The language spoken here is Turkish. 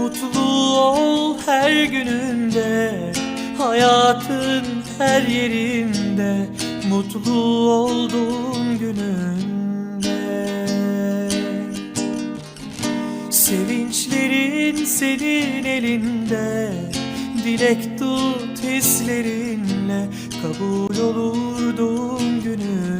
Mutlu ol her gününde Hayatın her yerinde Mutlu olduğun gününde. Sevinçlerin senin elinde Dilek tut hislerinle Kabul olur doğum gününde